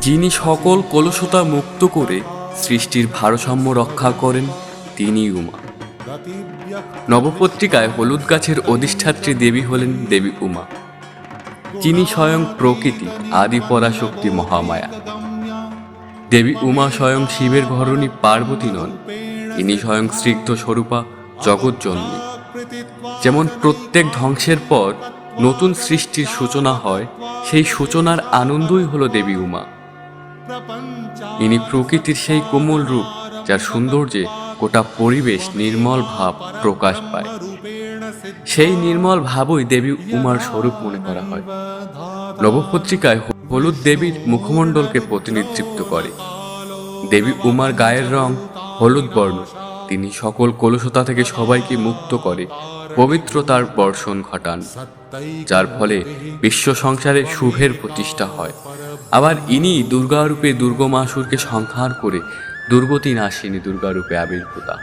যিনি সকল কলুষতা মুক্ত করে সৃষ্টির ভারসাম্য রক্ষা করেন, তিনি উমা। নবপত্রিকায় হলুদ গাছের অধিষ্ঠাত্রী দেবী হলেন দেবী উমা। যিনি স্বয়ং প্রকৃতি, আদি পরাশক্তি মহামায়া। দেবী উমা স্বয়ং শিবের ঘরণী পার্বতী নন, ইনি স্বয়ং স্নিগ্ধ স্বরূপা জগৎজননী যেমন প্রত্যেক ধ্বংসের পর নতুন সৃষ্টির সূচনা হয়, সেই সূচনার আনন্দই হলো দেবী উমা। ইনি প্রকৃতির সেই কোমল রূপ যার সৌন্দর্যে গোটা পরিবেশ নির্মল ভাব প্রকাশ পায়। সেই নির্মল ভাবই দেবী উমার স্বরূপ মনে করা হয়। নবপত্রিকায় হলুদ দেবীর মুখমণ্ডলকে প্রতিনিধিত্ব করে। দেবী উমার গায়ের রং হলুদ বর্ণ। তিনি সকল কলুষতা থেকে সবাইকে মুক্ত করে, পবিত্রতার বর্ষণ ঘটান, যার ফলে বিশ্ব সংসারে শুভের প্রতিষ্ঠা হয়। আবার ইনি দুর্গারূপে দুর্গমাসুরকে সংহার করে দুর্গতি নাশিনী দুর্গারূপে আবির্ভূতা।